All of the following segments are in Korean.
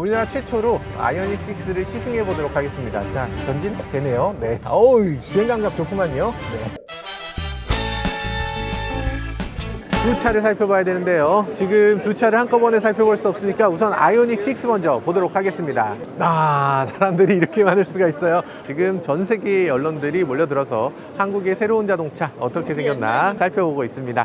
우리나라 최초로 아이오닉 6를 시승해 보도록 하겠습니다. 자, 전진 되네요. 네. 어우, 주행 감각 좋구만요. 네. 두 차를 살펴봐야 되는데요. 지금 두 차를 한꺼번에 살펴볼 수 없으니까 우선 아이오닉 6 먼저 보도록 하겠습니다. 아, 사람들이 이렇게 많을 수가 있어요. 지금 전 세계의 언론들이 몰려들어서 한국의 새로운 자동차 어떻게 생겼나 살펴보고 있습니다.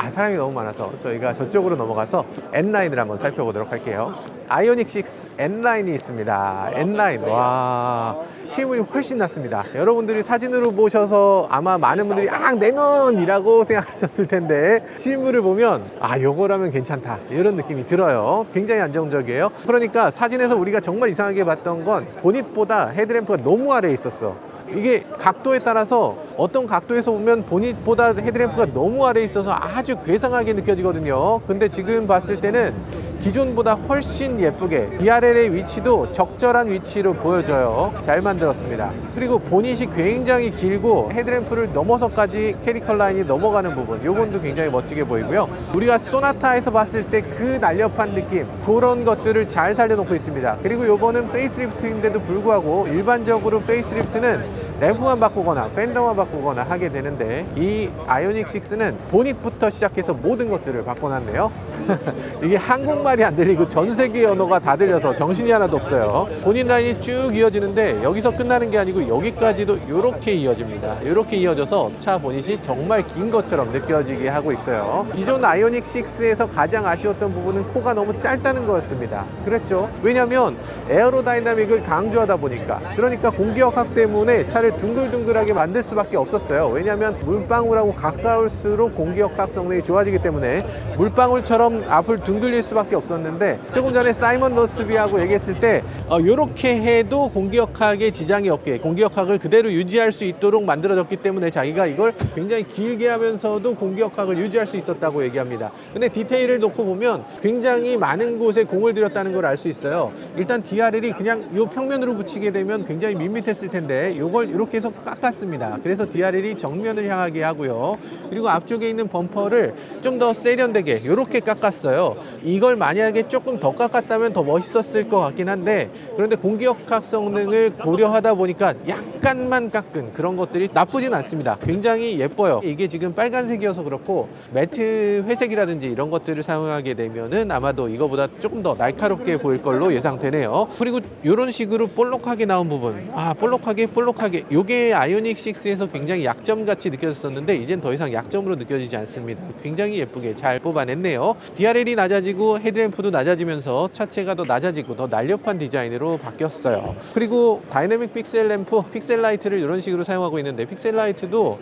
아, 사람이 너무 많아서 저희가 저쪽으로 넘어가서 N라인을 한번 살펴보도록 할게요. 아이오닉 6 N라인이 있습니다. N라인. 와, 실물이 훨씬 낫습니다. 여러분들이 사진으로 보셔서 아마 많은 분들이 아, 내 눈이라고 생각하셨을 텐데 실물을 보면 아, 요거라면 괜찮다. 이런 느낌이 들어요. 굉장히 안정적이에요. 그러니까 사진에서 우리가 정말 이상하게 봤던 건 보닛보다 헤드램프가 너무 아래에 있었어. 이게 각도에 따라서 어떤 각도에서 보면 보닛보다 헤드램프가 너무 아래에 있어서 아주 괴상하게 느껴지거든요. 근데 지금 봤을 때는 기존보다 훨씬 예쁘게 DRL의 위치도 적절한 위치로 보여져요. 잘 만들었습니다. 그리고 보닛이 굉장히 길고 헤드램프를 넘어서까지 캐릭터 라인이 넘어가는 부분 요건도 굉장히 멋지게 보이고요. 우리가 소나타에서 봤을 때 그 날렵한 느낌 그런 것들을 잘 살려놓고 있습니다. 그리고 요거는 페이스리프트인데도 불구하고 일반적으로 페이스리프트는 램프만 바꾸거나 팬더만 바꾸거나 하게 되는데 이 아이오닉 6는 보닛부터 시작해서 모든 것들을 바꿔놨네요. 이게 한국말이 안 들리고 전 세계 언어가 다 들려서 정신이 하나도 없어요. 본인 라인이 쭉 이어지는데 여기서 끝나는 게 아니고 여기까지도 이렇게 이어집니다. 이렇게 이어져서 차 보닛이 정말 긴 것처럼 느껴지게 하고 있어요. 기존 아이오닉 6에서 가장 아쉬웠던 부분은 코가 너무 짧다는 거였습니다. 그랬죠. 왜냐하면 에어로다이나믹을 강조하다 보니까 그러니까 공기역학 때문에 차를 둥글둥글하게 만들 수밖에 없었어요. 왜냐하면 물방울하고 가까울수록 공기역학 성능이 좋아지기 때문에 물방울처럼 앞을 둥글릴 수밖에 없었는데 조금 전에 사이먼 로스비하고 얘기했을 때 이렇게 해도 공기역학에 지장이 없게 공기역학을 그대로 유지할 수 있도록 만들어졌기 때문에 자기가 이걸 굉장히 길게 하면서도 공기역학을 유지할 수 있었다고 얘기합니다. 근데 디테일을 놓고 보면 굉장히 많은 곳에 공을 들였다는 걸 알 수 있어요. 일단 DRL이 그냥 이 평면으로 붙이게 되면 굉장히 밋밋했을 텐데 이걸 이렇게 해서 깎았습니다. 그래서 DRL이 정면을 향하게 하고요. 그리고 앞쪽에 있는 범퍼를 좀 더 세련되게 이렇게 깎았어요. 이걸 만약에 조금 더 깎았다면 더 멋있었을 것 같긴 한데 그런데 공기역학 성능을 고려하다 보니까 약간만 깎은 그런 것들이 나쁘진 않습니다. 굉장히 예뻐요. 이게 지금 빨간색이어서 그렇고 매트 회색이라든지 이런 것들을 사용하게 되면은 아마도 이거보다 조금 더 날카롭게 보일 걸로 예상되네요. 그리고 이런 식으로 볼록하게 나온 부분, 아 볼록하게 볼록하게 요게 아이오닉 6에서 굉장히 약점 같이 느껴졌었는데 이젠 더 이상 약점으로 느껴지지 않습니다. 굉장히 예쁘게 잘 뽑아냈네요. DRL이 낮아지고 헤드램프도 낮아지면서 차체가 더 낮아지고 더 날렵한 디자인으로 바뀌었어요. 그리고 다이내믹 픽셀 램프, 픽셀 라이트를 이런 식으로 사용하고 있는데 픽셀 라이트도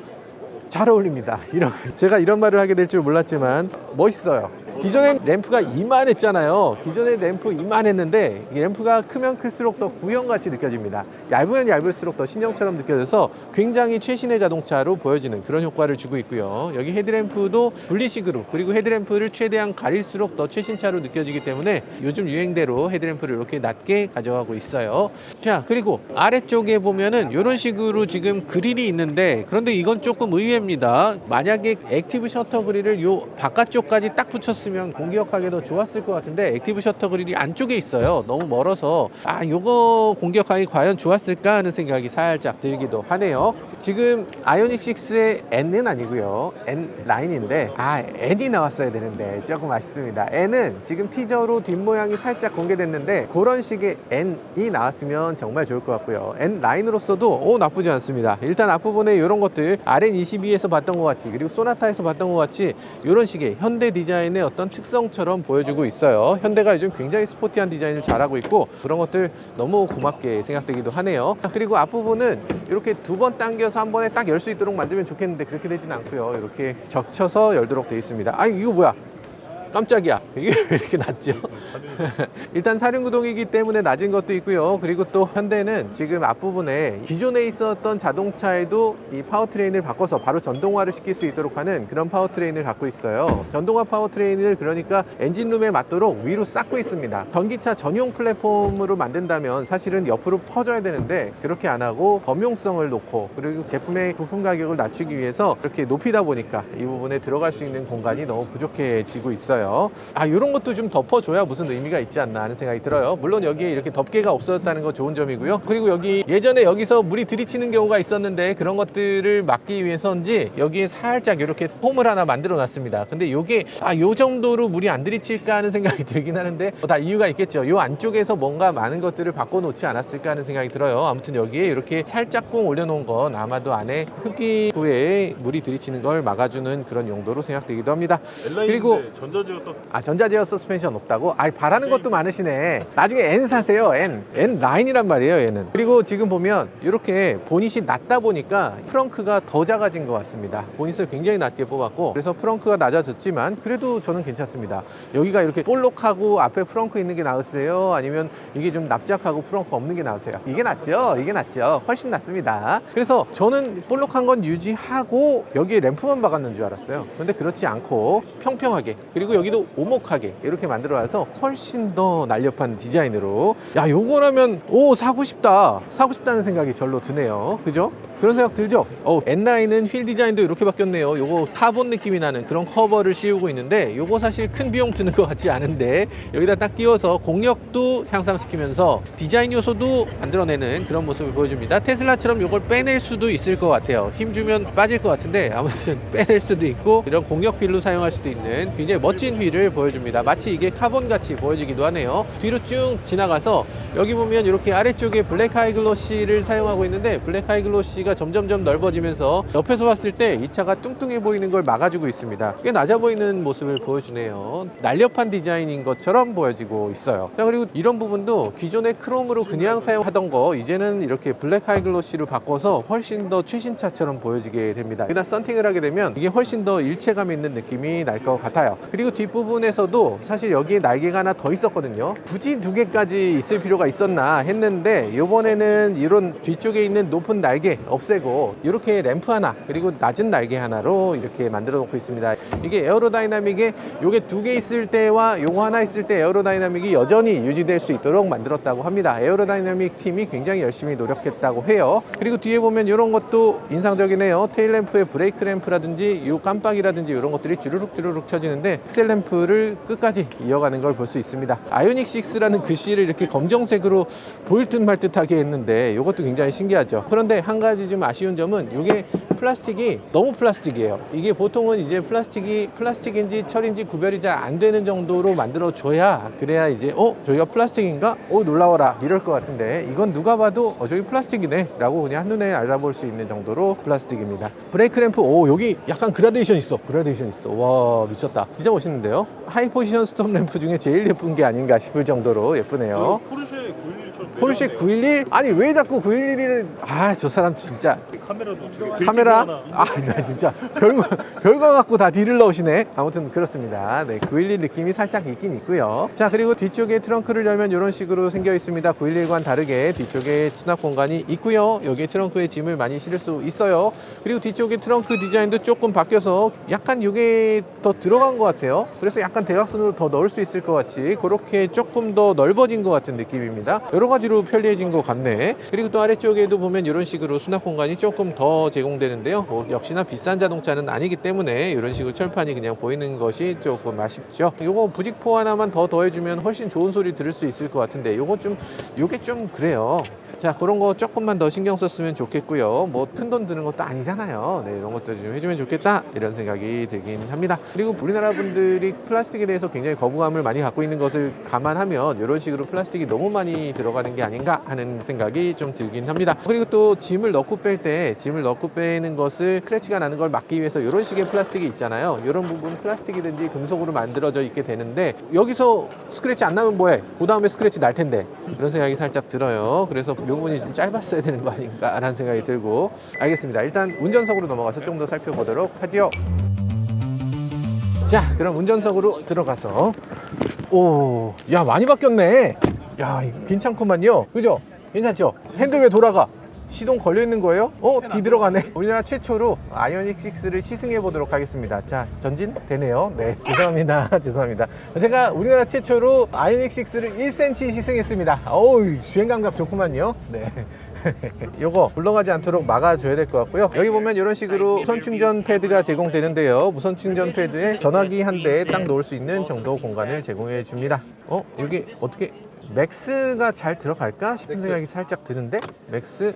잘 어울립니다. 이런 제가 이런 말을 하게 될 줄 몰랐지만 멋있어요. 기존엔 램프가 이만했잖아요. 기존에 램프 이만했는데 이 램프가 크면 클수록 더 구형같이 느껴집니다. 얇으면 얇을수록 더 신형처럼 느껴져서 굉장히 최신의 자동차로 보여지는 그런 효과를 주고 있고요. 여기 헤드램프도 분리식으로 그리고 헤드램프를 최대한 가릴수록 더 최신차로 느껴지기 때문에 요즘 유행대로 헤드램프를 이렇게 낮게 가져가고 있어요. 자 그리고 아래쪽에 보면은 이런 식으로 지금 그릴이 있는데 그런데 이건 조금 의외입니다. 만약에 액티브 셔터 그릴을 요 바깥쪽까지 딱 붙였 으면 공기역하기도 좋았을 것 같은데 액티브 셔터 그릴이 안쪽에 있어요. 너무 멀어서 아 요거 공기역하기 과연 좋았을까 하는 생각이 살짝 들기도 하네요. 지금 아이오닉 6의 N은 아니고요. N 라인인데 아 N이 나왔어야 되는데 조금 아쉽습니다. N은 지금 티저로 뒷모양이 살짝 공개됐는데 그런 식의 N이 나왔으면 정말 좋을 것 같고요. N 라인으로서도 오 나쁘지 않습니다. 일단 앞부분에 이런 것들 RN22에서 봤던 것 같이 그리고 소나타에서 봤던 것 같이 이런 식의 현대 디자인의 어떤 특성처럼 보여주고 있어요. 현대가 요즘 굉장히 스포티한 디자인을 잘하고 있고 그런 것들 너무 고맙게 생각되기도 하네요. 그리고 앞부분은 이렇게 두 번 당겨서 한 번에 딱 열 수 있도록 만들면 좋겠는데 그렇게 되지는 않고요. 이렇게 적쳐서 열도록 되어 있습니다. 아 이거 뭐야? 깜짝이야. 이게 왜 이렇게 낮죠? 일단 사륜구동이기 때문에 낮은 것도 있고요. 그리고 또 현대는 지금 앞부분에 기존에 있었던 자동차에도 이 파워트레인을 바꿔서 바로 전동화를 시킬 수 있도록 하는 그런 파워트레인을 갖고 있어요. 전동화 파워트레인을 그러니까 엔진룸에 맞도록 위로 쌓고 있습니다. 전기차 전용 플랫폼으로 만든다면 사실은 옆으로 퍼져야 되는데 그렇게 안 하고 범용성을 놓고 그리고 제품의 부품 가격을 낮추기 위해서 이렇게 높이다 보니까 이 부분에 들어갈 수 있는 공간이 너무 부족해지고 있어요. 있어요. 아, 이런 것도 좀 덮어줘야 무슨 의미가 있지 않나 하는 생각이 들어요. 물론 여기에 이렇게 덮개가 없어졌다는 거 좋은 점이고요. 그리고 여기 예전에 여기서 물이 들이치는 경우가 있었는데 그런 것들을 막기 위해서인지 여기에 살짝 이렇게 폼을 하나 만들어 놨습니다. 근데 요게 아, 요 정도로 물이 안 들이칠까 하는 생각이 들긴 하는데 뭐 다 이유가 있겠죠. 요 안쪽에서 뭔가 많은 것들을 바꿔놓지 않았을까 하는 생각이 들어요. 아무튼 여기에 이렇게 살짝꿍 올려놓은 건 아마도 안에 흡기구에 물이 들이치는 걸 막아주는 그런 용도로 생각되기도 합니다. 그리고- 전자 제어 서아 전자제어 서스펜션 없다고? 아 바라는 것도 많으시네. 나중에 N 사세요 N. N9이란 말이에요 얘는. 그리고 지금 보면 이렇게 보닛이 낮다 보니까 프렁크가 더 작아진 것 같습니다. 보닛을 굉장히 낮게 뽑았고 그래서 프렁크가 낮아졌지만 그래도 저는 괜찮습니다. 여기가 이렇게 볼록하고 앞에 프렁크 있는 게 나으세요? 아니면 이게 좀 납작하고 프렁크 없는 게 나으세요? 이게 낫죠? 이게 낫죠. 훨씬 낫습니다. 그래서 저는 볼록한 건 유지하고 여기에 램프만 박았는 줄 알았어요. 근데 그렇지 않고 평평하게. 그리고 여기도 오목하게 이렇게 만들어놔서 훨씬 더 날렵한 디자인으로. 야 요거라면 오 사고 싶다. 사고 싶다는 생각이 절로 드네요. 그죠? 그런 생각 들죠? 어, N9은 휠 디자인도 이렇게 바뀌었네요. 요거 카본 느낌이 나는 그런 커버를 씌우고 있는데 요거 사실 큰 비용 드는 것 같지 않은데 여기다 딱 끼워서 공력도 향상시키면서 디자인 요소도 만들어내는 그런 모습을 보여줍니다. 테슬라처럼 요걸 빼낼 수도 있을 것 같아요. 힘 주면 빠질 것 같은데 아무튼 빼낼 수도 있고 이런 공력 휠로 사용할 수도 있는 굉장히 멋진 휠을 보여줍니다. 마치 이게 카본 같이 보여지기도 하네요. 뒤로 쭉 지나가서 여기 보면 이렇게 아래쪽에 블랙 하이글로시를 사용하고 있는데 블랙 하이글로시 가 점점점 넓어지면서 옆에서 봤을 때 이 차가 뚱뚱해 보이는 걸 막아주고 있습니다. 꽤 낮아 보이는 모습을 보여주네요. 날렵한 디자인인 것처럼 보여지고 있어요. 자, 그리고 이런 부분도 기존의 크롬으로 그냥 사용하던 거 이제는 이렇게 블랙 하이글로시로 바꿔서 훨씬 더 최신 차처럼 보여지게 됩니다. 여기다 썬팅을 하게 되면 이게 훨씬 더 일체감 있는 느낌이 날 것 같아요. 그리고 뒷부분에서도 사실 여기에 날개가 하나 더 있었거든요. 굳이 두 개까지 있을 필요가 있었나 했는데 이번에는 이런 뒤쪽에 있는 높은 날개 없애고 이렇게 램프 하나 그리고 낮은 날개 하나로 이렇게 만들어 놓고 있습니다. 이게 에어로다이나믹에 요게 두 개 있을 때와 요거 하나 있을 때 에어로다이나믹이 여전히 유지될 수 있도록 만들었다고 합니다. 에어로다이나믹 팀이 굉장히 열심히 노력했다고 해요. 그리고 뒤에 보면 이런 것도 인상적이네요. 테일 램프의 브레이크 램프라든지 요 깜빡이라든지 이런 것들이 주르륵 주르륵 켜지는데 엑셀 램프를 끝까지 이어가는 걸 볼 수 있습니다. 아이오닉 6라는 글씨를 이렇게 검정색으로 보일 듯 말 듯하게 했는데 이것도 굉장히 신기하죠. 그런데 한 가지 좀 아쉬운 점은 이게 플라스틱이 너무 플라스틱이에요. 이게 보통은 이제 플라스틱이 플라스틱인지 철인지 구별이 잘 안 되는 정도로 만들어 줘야 그래야 이제 어 저기가 플라스틱인가? 어 놀라워라 이럴 것 같은데 이건 누가 봐도 어 저기 플라스틱이네 라고 그냥 한눈에 알아볼 수 있는 정도로 플라스틱입니다. 브레이크 램프 오 여기 약간 그라데이션 있어 그라데이션 있어 와 미쳤다 진짜 멋있는데요. 하이 포지션 스톱 램프 중에 제일 예쁜 게 아닌가 싶을 정도로 예쁘네요. 포르쉐 911 포르쉐 911 아니 왜 자꾸 911을 아 저 사람 진짜. 카메라도 되게 카메라? 하나. 아나 진짜. 별거 별거 갖고 다 딜을 넣으시네. 아무튼 그렇습니다. 네 911 느낌이 살짝 있긴 있고요. 자 그리고 뒤쪽에 트렁크를 열면 이런 식으로 생겨 있습니다. 911과는 다르게 뒤쪽에 수납 공간이 있고요. 여기에 트렁크에 짐을 많이 실을 수 있어요. 그리고 뒤쪽에 트렁크 디자인도 조금 바뀌어서 약간 이게 더 들어간 것 같아요. 그래서 약간 대각선으로 더 넣을 수 있을 것 같이 그렇게 조금 더 넓어진 것 같은 느낌입니다. 여러 가지 로 편리해진 것 같네. 그리고 또 아래쪽에도 보면 이런 식으로 수납 공간이 조금 더 제공되는데요. 뭐 역시나 비싼 자동차는 아니기 때문에 이런 식으로 철판이 그냥 보이는 것이 조금 아쉽죠. 요거 부직포 하나만 더 더해주면 훨씬 좋은 소리 들을 수 있을 것 같은데 요거 좀 요게 좀 그래요. 자 그런 거 조금만 더 신경 썼으면 좋겠고요. 뭐 큰 돈 드는 것도 아니잖아요. 네 이런 것도 좀 해주면 좋겠다. 이런 생각이 들긴 합니다. 그리고 우리나라 분들이 플라스틱에 대해서 굉장히 거부감을 많이 갖고 있는 것을 감안하면 이런 식으로 플라스틱이 너무 많이 들어가는 게 아닌가 하는 생각이 좀 들긴 합니다. 그리고 또 짐을 넣고 뺄 때 짐을 넣고 빼는 것을 스크래치가 나는 걸 막기 위해서 이런 식의 플라스틱이 있잖아요. 이런 부분 플라스틱이든지 금속으로 만들어져 있게 되는데 여기서 스크래치 안 나면 뭐해? 그 다음에 스크래치 날 텐데. 그런 생각이 살짝 들어요. 그래서 이 부분이 좀 짧았어야 되는 거 아닌가 라는 생각이 들고. 알겠습니다. 일단 운전석으로 넘어가서 좀 더 살펴보도록 하지요. 자 그럼 운전석으로 들어가서. 오 야 많이 바뀌었네 야 괜찮구만요 그죠 괜찮죠 핸들 왜 돌아가 시동 걸려 있는 거예요? 어, D 들어가네. 우리나라 최초로 아이오닉 6를 시승해 보도록 하겠습니다. 자, 전진 되네요. 네, 죄송합니다. 죄송합니다. 제가 우리나라 최초로 아이오닉 6를 1cm 시승했습니다. 어우, 주행 감각 좋구만요. 네. 요거 굴러가지 않도록 막아줘야 될 것 같고요. 여기 보면 이런 식으로 무선 충전 패드가 제공되는데요. 무선 충전 패드에 전화기 한 대 딱 놓을 수 있는 정도 공간을 제공해 줍니다. 어, 여기 어떻게 맥스가 잘 들어갈까 싶은 생각이 살짝 드는데 맥스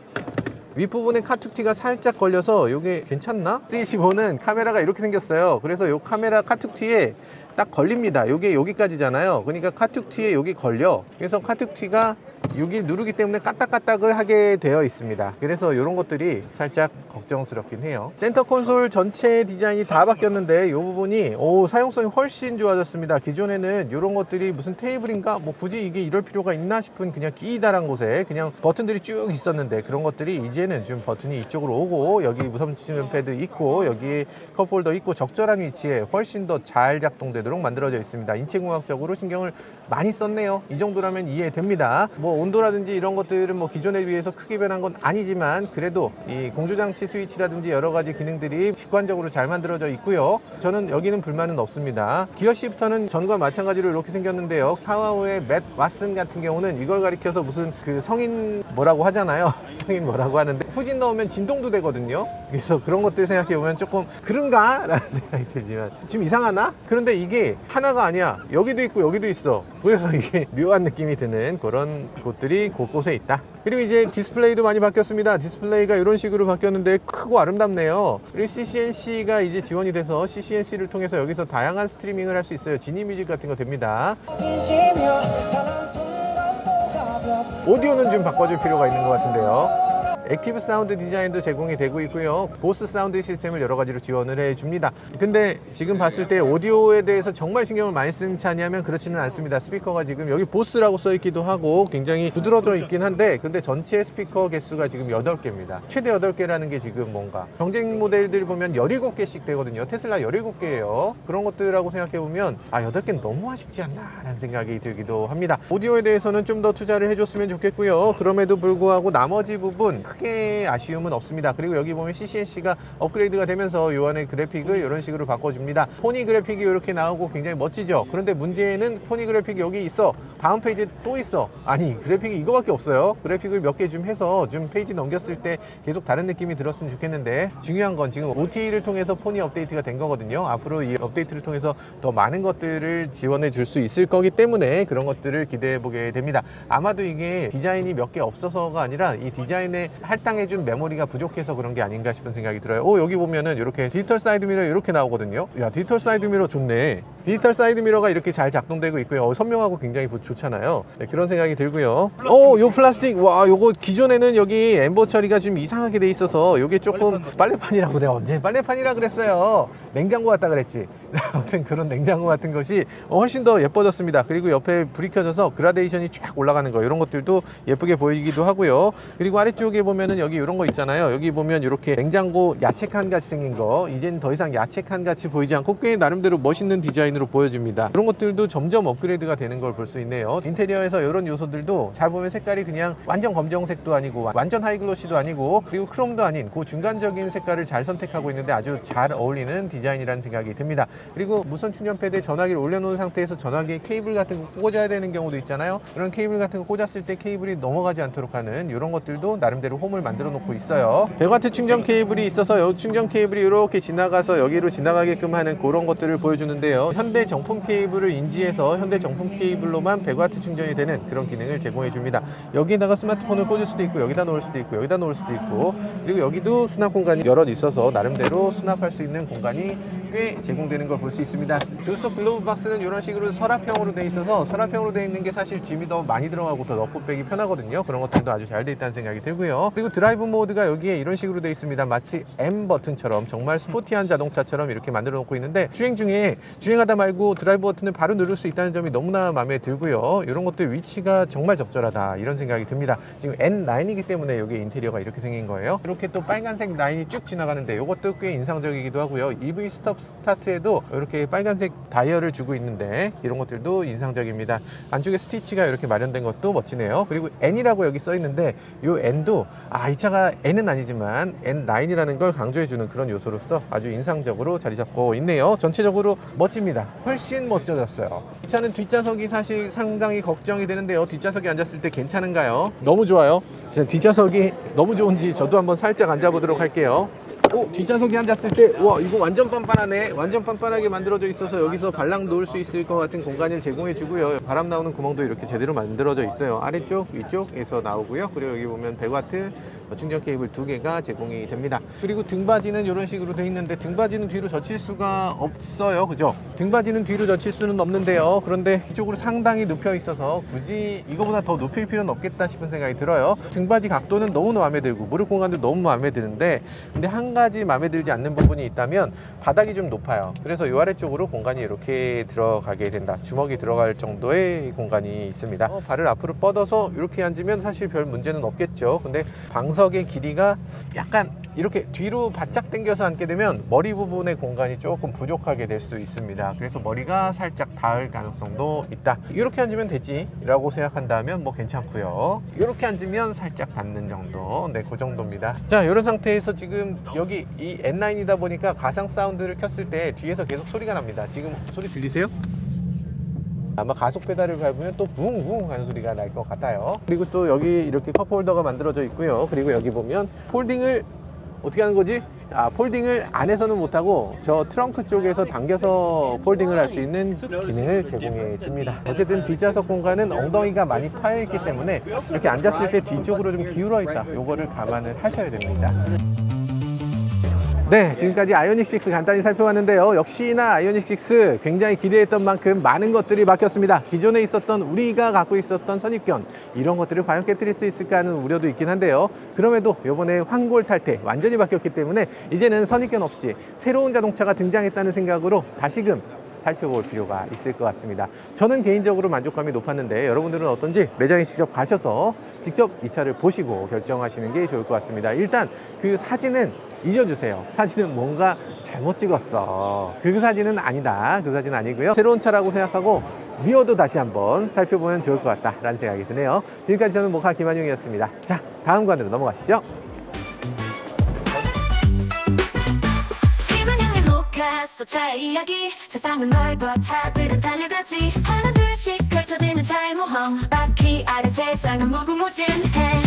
윗부분에 카툭티가 살짝 걸려서 이게 괜찮나? C25는 카메라가 이렇게 생겼어요. 그래서 이 카메라 카툭티에 딱 걸립니다. 이게 여기까지잖아요. 그러니까 카툭티에 여기 걸려. 그래서 카툭티가 여기 누르기 때문에 까딱까딱을 하게 되어 있습니다. 그래서 이런 것들이 살짝 걱정스럽긴 해요. 센터 콘솔 전체 디자인이 다 바뀌었는데 이 부분이 오, 사용성이 훨씬 좋아졌습니다. 기존에는 이런 것들이 무슨 테이블인가 뭐 굳이 이게 이럴 필요가 있나 싶은 그냥 기다란 곳에 그냥 버튼들이 쭉 있었는데 그런 것들이 이제는 좀 버튼이 이쪽으로 오고 여기 무선 충전 패드 있고 여기 컵홀더 있고 적절한 위치에 훨씬 더 잘 작동되도록 만들어져 있습니다. 인체공학적으로 신경을 많이 썼네요. 이 정도라면 이해됩니다. 뭐 온도라든지 이런 것들은 뭐 기존에 비해서 크게 변한 건 아니지만 그래도 이 공조장치 스위치라든지 여러 가지 기능들이 직관적으로 잘 만들어져 있고요. 저는 여기는 불만은 없습니다. 기어 시프터는 전과 마찬가지로 이렇게 생겼는데요. 카와우의 맷 왓슨 같은 경우는 이걸 가리켜서 무슨 그 성인 뭐라고 하잖아요. 성인 뭐라고 하는데 후진 넣으면 진동도 되거든요. 그래서 그런 것들 생각해 보면 조금 그런가? 라는 생각이 들지만 지금 이상하나? 그런데 이게 하나가 아니야. 여기도 있고 여기도 있어. 그래서 이게 묘한 느낌이 드는 그런 곳들이 곳곳에 있다. 그리고 이제 디스플레이도 많이 바뀌었습니다. 디스플레이가 이런 식으로 바뀌었는데 크고 아름답네요. 그리고 CCNC가 이제 지원이 돼서 CCNC를 통해서 여기서 다양한 스트리밍을 할 수 있어요. 지니 뮤직 같은 거 됩니다. 오디오는 좀 바꿔줄 필요가 있는 것 같은데요. 액티브 사운드 디자인도 제공이 되고 있고요. 보스 사운드 시스템을 여러 가지로 지원을 해줍니다. 근데 지금 봤을 때 오디오에 대해서 정말 신경을 많이 쓴 차냐면 그렇지는 않습니다. 스피커가 지금 여기 보스라고 써 있기도 하고 굉장히 부드러져 있긴 한데 근데 전체 스피커 개수가 지금 8개입니다. 최대 8개라는 게 지금 뭔가 경쟁 모델들 보면 17개씩 되거든요. 테슬라 17개예요. 그런 것들하고 생각해 보면 아 8개는 너무 아쉽지 않나 라는 생각이 들기도 합니다. 오디오에 대해서는 좀 더 투자를 해줬으면 좋겠고요. 그럼에도 불구하고 나머지 부분 크게 아쉬움은 없습니다. 그리고 여기 보면 CCNC가 업그레이드가 되면서 요 안에 그래픽을 이런 식으로 바꿔줍니다. 포니 그래픽이 이렇게 나오고 굉장히 멋지죠. 그런데 문제는 포니 그래픽이 여기 있어. 다음 페이지에 또 있어. 아니 그래픽이 이거밖에 없어요. 그래픽을 몇 개 좀 해서 좀 페이지 넘겼을 때 계속 다른 느낌이 들었으면 좋겠는데 중요한 건 지금 OT를 통해서 폰이 업데이트가 된 거거든요. 앞으로 이 업데이트를 통해서 더 많은 것들을 지원해 줄 수 있을 거기 때문에 그런 것들을 기대해 보게 됩니다. 아마도 이게 디자인이 몇 개 없어서가 아니라 이 디자인에 할당해 준 메모리가 부족해서 그런 게 아닌가 싶은 생각이 들어요. 오 여기 보면은 이렇게 디지털 사이드 미러 이렇게 나오거든요. 야 디지털 사이드 미러 좋네. 디지털 사이드 미러가 이렇게 잘 작동되고 있고요. 어, 선명하고 굉장히 부- 좋잖아요. 네, 그런 생각이 들고요. 오, 요 플라스틱 와 요거 기존에는 여기 엠버 처리가 좀 이상하게 돼 있어서 요게 조금 빨래판이라고 내가 언제 빨래판이라 그랬어요. 냉장고 같다 그랬지. 아무튼 그런 냉장고 같은 것이 훨씬 더 예뻐졌습니다. 그리고 옆에 불이 켜져서 그라데이션이 쫙 올라가는 거 이런 것들도 예쁘게 보이기도 하고요. 그리고 아래쪽에 보면은 여기 이런 거 있잖아요. 여기 보면 이렇게 냉장고 야채칸 같이 생긴 거 이젠 더 이상 야채칸 같이 보이지 않고 꽤 나름대로 멋있는 디자인으로 보여집니다. 그런 것들도 점점 업그레이드가 되는 걸 볼 수 있네요. 인테리어에서 이런 요소들도 잘 보면 색깔이 그냥 완전 검정색도 아니고 완전 하이글로시도 아니고 그리고 크롬도 아닌 그 중간적인 색깔을 잘 선택하고 있는데 아주 잘 어울리는 디자인이라는 생각이 듭니다. 그리고 무선 충전 패드에 전화기를 올려놓은 상태에서 전화기에 케이블 같은 거 꽂아야 되는 경우도 있잖아요. 그런 케이블 같은 거 꽂았을 때 케이블이 넘어가지 않도록 하는 이런 것들도 나름대로 홈을 만들어 놓고 있어요. 100W 충전 케이블이 있어서 이 충전 케이블이 이렇게 지나가서 여기로 지나가게끔 하는 그런 것들을 보여주는데요. 현대 정품 케이블을 인지해서 현대 정품 케이블로만 100W 충전이 되는 그런 기능을 제공해 줍니다. 여기에다가 스마트폰을 꽂을 수도 있고 여기다 놓을 수도 있고 여기다 놓을 수도 있고 그리고 여기도 수납 공간이 여럿 있어서 나름대로 수납할 수 있는 공간이 꽤 제공되는 걸 볼 수 있습니다. 주석 글로브 박스는 이런 식으로 서랍형으로 돼 있어서 서랍형으로 돼 있는 게 사실 짐이 더 많이 들어가고 더 넣고 빼기 편하거든요. 그런 것들도 아주 잘 돼 있다는 생각이 들고요. 그리고 드라이브 모드가 여기에 이런 식으로 돼 있습니다. 마치 M 버튼처럼 정말 스포티한 자동차처럼 이렇게 만들어 놓고 있는데 주행 중에 주행하다 말고 드라이브 버튼을 바로 누를 수 있다는 점이 너무나 마음에 들고요. 이런 것들 위치가 정말 적절하다 이런 생각이 듭니다. 지금 N9이기 때문에 여기 인테리어가 이렇게 생긴 거예요. 이렇게 또 빨간색 라인이 쭉 지나가는데 이것도 꽤 인상적이기도 하고요. EV 스톱 스타트에도 이렇게 빨간색 다이얼을 주고 있는데 이런 것들도 인상적입니다. 안쪽에 스티치가 이렇게 마련된 것도 멋지네요. 그리고 N이라고 여기 써 있는데 이 N도 아 이 차가 N은 아니지만 N9이라는 걸 강조해주는 그런 요소로서 아주 인상적으로 자리 잡고 있네요. 전체적으로 멋집니다. 훨씬 멋져졌어요. 이 차는 뒷좌석이 사실 상당히 걱정이 되는데요. 뒷좌석에 앉았을 때 괜찮은가요? 너무 좋아요. 뒷좌석이 너무 좋은지 저도 한번 살짝 앉아보도록 할게요. 오, 뒷좌석에 앉았을 때, 와, 이거 완전 빤빤하네. 완전 빤빤하게 만들어져 있어서 여기서 발랑 놓을 수 있을 것 같은 공간을 제공해 주고요. 바람 나오는 구멍도 이렇게 제대로 만들어져 있어요. 아래쪽, 위쪽에서 나오고요. 그리고 여기 보면 100와트 충전 케이블 두 개가 제공이 됩니다. 그리고 등받이는 이런 식으로 돼 있는데 등받이는 뒤로 젖힐 수가 없어요. 그죠? 등받이는 뒤로 젖힐 수는 없는데요. 그런데 이쪽으로 상당히 눕혀 있어서 굳이 이거보다 더 높일 필요는 없겠다 싶은 생각이 들어요. 등받이 각도는 너무 마음에 들고 무릎 공간도 너무 마음에 드는데 근데 한가 지 마음에 들지 않는 부분이 있다면 바닥이 좀 높아요. 그래서 이 아래쪽으로 공간이 이렇게 들어가게 된다. 주먹이 들어갈 정도의 공간이 있습니다. 어, 발을 앞으로 뻗어서 이렇게 앉으면 사실 별 문제는 없겠죠. 근데 방석의 길이가 약간 이렇게 뒤로 바짝 당겨서 앉게 되면 머리 부분의 공간이 조금 부족하게 될 수도 있습니다. 그래서 머리가 살짝 닿을 가능성도 있다. 이렇게 앉으면 되지 라고 생각한다면 뭐 괜찮고요. 이렇게 앉으면 살짝 닿는 정도. 네, 그 정도입니다. 자, 이런 상태에서 지금 여기 이 N9이다 보니까 가상 사운드를 켰을 때 뒤에서 계속 소리가 납니다. 지금 소리 들리세요? 아마 가속 페달을 밟으면 또 붕붕 하는 소리가 날 것 같아요. 그리고 또 여기 이렇게 컵홀더가 만들어져 있고요. 그리고 여기 보면 폴딩을 어떻게 하는 거지? 아, 폴딩을 안에서는 못하고 저 트렁크 쪽에서 당겨서 폴딩을 할 수 있는 기능을 제공해 줍니다. 어쨌든 뒷좌석 공간은 엉덩이가 많이 파여 있기 때문에 이렇게 앉았을 때 뒤쪽으로 좀 기울어 있다. 요거를 감안을 하셔야 됩니다. 네, 지금까지 아이오닉 6 간단히 살펴봤는데요. 역시나 아이오닉 6 굉장히 기대했던 만큼 많은 것들이 바뀌었습니다. 기존에 있었던 우리가 갖고 있었던 선입견 이런 것들을 과연 깨뜨릴 수 있을까 하는 우려도 있긴 한데요. 그럼에도 이번에 환골 탈퇴 완전히 바뀌었기 때문에 이제는 선입견 없이 새로운 자동차가 등장했다는 생각으로 다시금 살펴볼 필요가 있을 것 같습니다. 저는 개인적으로 만족감이 높았는데 여러분들은 어떤지 매장에 직접 가셔서 직접 이 차를 보시고 결정하시는 게 좋을 것 같습니다. 일단 그 사진은 잊어주세요. 사진은 뭔가 잘못 찍었어. 그 사진은 아니다. 그 사진은 아니고요. 새로운 차라고 생각하고 미워도 다시 한번 살펴보면 좋을 것 같다 라는 생각이 드네요. 지금까지 저는 모카 김한용이었습니다. 자, 다음 관으로 넘어가시죠. 차의 이야기. 세상은 넓어 차들은 달려가지. 하나 둘씩 펼쳐지는 차의 모험. 바퀴 아래 세상은 무궁무진해